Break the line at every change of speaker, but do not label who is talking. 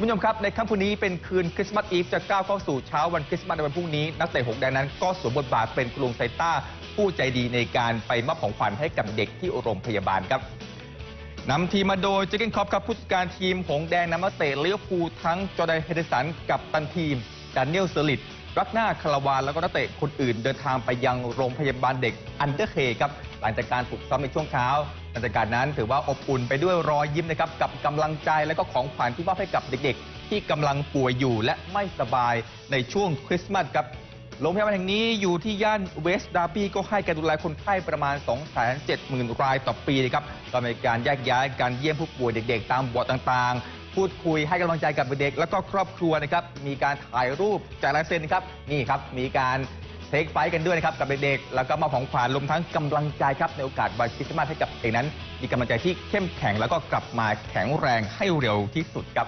คุณผู้ชมครับในค่ำคืนนี้เป็นคืนคริสต์มาสอีฟจะก้าวเข้าสู่เช้าวันคริสต์มาสในวันพรุ่งนี้ นักเตะหงแดงนั้นก็สวมบทบาทเป็นกรุงไซต้า ผู้ใจดีในการไปมอบของขวัญให้กับเด็กที่โรงพยาบาลครับนำทีมมาโดยเจเกนคอปครับผู้จัดการทีมหงแดงนำนักเตะเลี้ยวภูทั้งจอร์แดนเฮเดสันกับตันทีมดานิเอลเซอร์ลิตรักหน้าคาราวานแล้วก็นักเตะคนอื่นเดินทางไปยังโรงพยาบาลเด็กอันเดอร์เคครับ หลังจากการฝึกซ้อมในช่วงเช้าบรรยากาศนั้นถือว่าอบอุ่นไปด้วยรอยยิ้มนะครับกับกำลังใจและก็ของขวัญที่มอบให้กับเด็ก ๆ ที่กำลังป่วยอยู่และไม่สบายในช่วงคริสต์มาสครับโรงพยาบาลแห่งนี้อยู่ที่ย่านเวสต์ดาร์บี้ก็ให้การดูแลคนไข้ประมาณ 270,000 รายต่อปีนะครับก็มีการแยกย้ายการเยี่ยมผู้ป่วยเด็ก ๆ ตามบอร์ดต่างๆ พูดคุยให้กำลังใจกับเด็ก แล้วก็ครอบครัวนะครับ มีการถ่ายรูปแจกลายเซ็นนะครับ นี่ครับ มีการ เทคไฟกันด้วยนะครับกับเด็กๆแล้วก็มาของขวัญรวมทั้งกำลังใจครับในโอกาสวันคริสต์มาสให้กับเด็กนั้น มีกำลังใจที่เข้มแข็งแล้วก็กลับมาแข็งแรงให้เร็วที่สุดครับ